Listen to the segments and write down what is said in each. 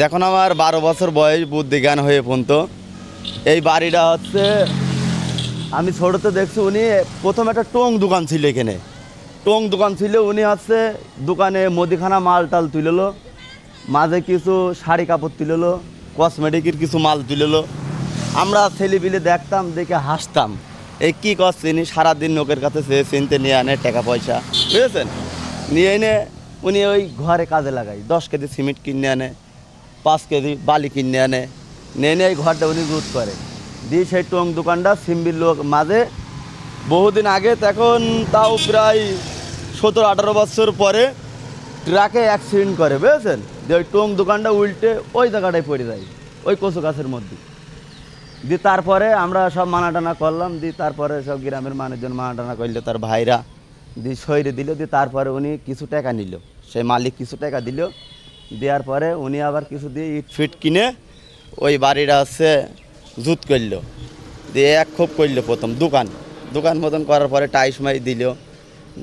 যখন আমার বারো বছর বয়স বুদ্ধি জ্ঞান হয়ে পন্ত এই বাড়িটা হচ্ছে, আমি ছোটোতে দেখছি উনি, প্রথম একটা টং দোকান ছিল এখানে। টং দোকান ছিল, উনি হচ্ছে দোকানে মুদিখানা মাল টাল তুললো, মাঝে কিছু শাড়ি কাপড় তুললো কসমেটিকের কিছু মাল তুললো। আমরা ছেলেপিলে দেখতাম, দেখে হাসতাম এই কী করছে ইনি? সারাদিন লোকের কাছে সে চিনতে নিয়ে আনে টাকা পয়সা, বুঝেছেন? নিয়ে এনে উনি ওই ঘরে কাজে লাগায়, দশ কেজি সিমেন্ট কিনে আনে। পাঁচ কেজি বালি কিনে আনে নিয়ে এনে এই ঘরটা উনি রুট করে। দিয়ে সেই টং দোকানটা সিম্বির লোক মাঝে বহুদিন আগে তখন তাও প্রায় সতেরো, আঠারো বছর পরে ট্রাকে অ্যাক্সিডেন্ট করে, বুঝেছেন? যে ওই টং দোকানটা উল্টে ওই জায়গাটায় পড়ে যায়, ওই কচু গাছের মধ্যে। দিয়ে তারপরে আমরা সব মানা টানা করলাম, দিয়ে তারপরে সব গ্রামের মানুষজন মানা টানা করলে, তার ভাইরা। দিয়ে সইরে দিল, দিয়ে তারপরে উনি কিছু টাকা নিল। সেই মালিক কিছু টাকা দিল দেওয়ার পরে উনি আবার কিছু দিয়ে ইট ফিট কিনে ওই বাড়িটা হচ্ছে জুত করল। দিয়ে এক খুব করল প্রথম দোকান। দোকান মতন করার পরে টাইস মাই দিল।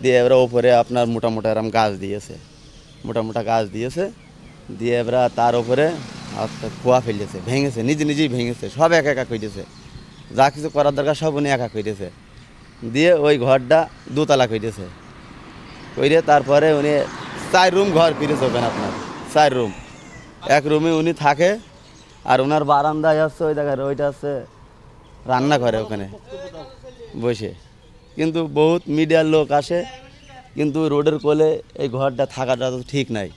দিয়ে এবার ওপরে আপনার মোটা মোটা এরম গাছ দিয়েছে। মোটা মোটা গাছ দিয়েছে। দিয়ে এবার তার ওপরে খোয়া ফেলেছে। ভেঙেছে, নিজে নিজেই ভেঙেছে। সব একা একা করেছে যা কিছু করার দরকার সব উনি একা করেছে দিয়ে ওই ঘরটা দোতলা করেছে করে তারপরে উনি চার রুম ঘর ফিরেছে ওখানে আপনার। চার রুম। এক রুমে উনি থাকে আর ওনার বারান্দায় হচ্ছে ওই জায়গায় ওইটা হচ্ছে রান্না করে ওখানে বসে। কিন্তু বহুত মিডিয়ার লোক আসে, কিন্তু রোডের কোলে এই ঘরটা থাকাটা তো ঠিক নাই।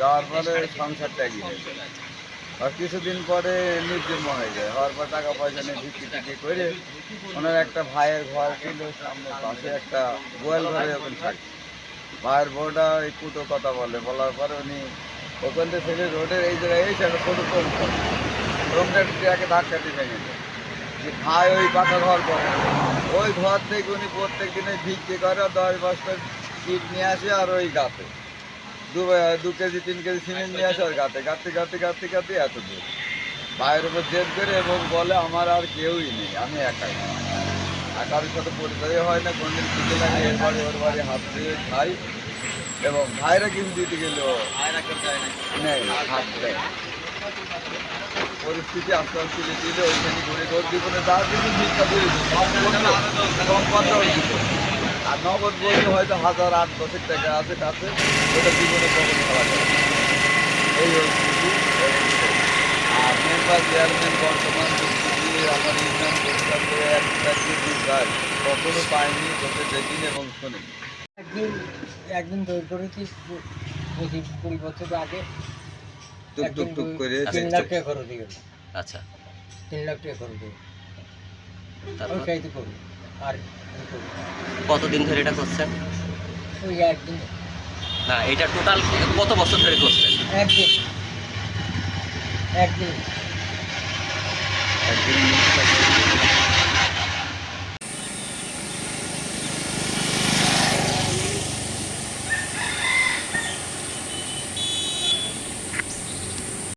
যাওয়ার পরে সংসারটা এগিয়ে আর কিছুদিন পরে নির্জীব হয়ে যায়। হওয়ার পর টাকা পয়সা নিয়ে বিক্রি টিক্রি করে ওনার একটা ভাইয়ের ঘর ছিল সামনে পাশে একটা গোয়াল ঘরে ওখানে থাকে ভাইয়ের বউটা এই কুটো কথা বলে, বলার পরে উনি ওখান থেকে রোডের এই জায়গায় এসে একটা ছোটো কম করে। রোমটা ট্রাকে ধাক্কা ভেঙে যে ভাই ওই পাকা ঘর করে। ওই ঘর থেকে উনি প্রত্যেক দিনে ভিক্ষে করে দশ বস্তা ইট নিয়ে আসে আর ওই গাতে। দু দু কেজি, তিন কেজি সিমেন্ট নিয়ে আসে আর গাতে গাতে গাতে গাতে গাতে এত দূর ভাইয়ের উপর জেদ করে এবং বলে, আমার আর কেউই নেই, আমি একাই। কারোর সাথে পরিচয় হয় না, কোনদিন কিনে লাগে এর বাড়ি, ওর বাড়ি, হাত দিয়ে খাই। এবং ভাইরা কিন্তু দিতে গেল নেই হাত পরিস্থিতি আস্তে আস্তে দিলে ওইখানে ঘুরে ঘর জীবনে যা কিছু ভিক্ষা দিয়ে কম কথা আর নগদ বলতে হয়তো হাজার আট দশের টাকা আছে কাছে ওটা জীবনে কখনো খাওয়া যায় না। এই আর মেম্বার চেয়ারম্যান বর্তমান আমার ইউনিয়ন পরিষ্কার করে একটা কিছু যায় কখনো পাইনি চোখে দেখিনি এবং শোনেনি। একদিন একদিন পঁচিশ কুড়ি বছর আগে টুক টুক টুক করে তিন লাখ টাকা খরচ দিয়ে গেল আচ্ছা। তিন লাখ টাকা খরচ দিয়ে তারপর? ওইটাই তো করি আর কতদিন ধরে এটা করছেন? ওই একদিন। না এটা টোটাল কত বছর ধরে করছেন? একদিন। একদিন। একদিন।